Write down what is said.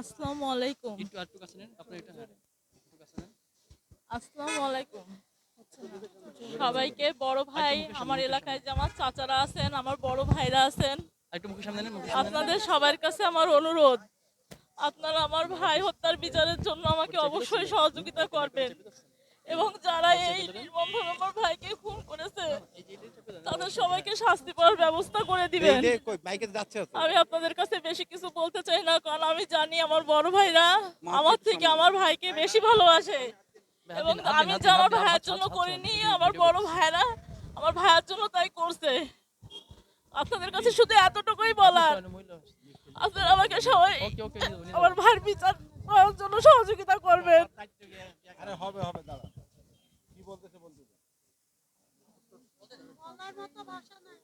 আসসালামু আলাইকুম। একটু আটটু কাছে নেন আপনার এটা হ্যাঁ। আসসালামু আলাইকুম। সবাইকে বড় ভাই আমার এলাকায় যে আমার চাচারা আছেন আমার বড় ভাইরা আছেন। আপনাদের সবার কাছে আমার অনুরোধ আপনারা আমার ভাই হত্যার বিচারের জন্য আমাকে অবশ্যই সহযোগিতা করবেন। এবং যারা এই নির্মমভাবে আমার ভাইকে খুন করেছে তাদের সবাইকে শাস্তি পাওয়ার ব্যবস্থা করে দিবেন। এই যে কই মাইকে যাচ্ছে আমি আপনাদের কাছে বেশি কিছু বলতে চাই না কারণ আমি জানি আমার বড় ভাইরা আমার থেকে আমার ভাইকে বেশি ভালোবাসে। এবং আমি যে আমার ভাইয়ের জন্য করিনি আমার বড় ভাইরা আমার ভাইয়ের জন্য তাই করছে। আপনাদের কাছে শুধু এতটুকুই বলার। আপনারা আমাকে সবাই ওকে ওকে আমার ভাইয়ের বিচার করার জন্য সহযোগিতা করবেন। আরে হবে হবে দাঁড়া কি বলতেছে বলতেছে বলার মতো ভাষা নাই।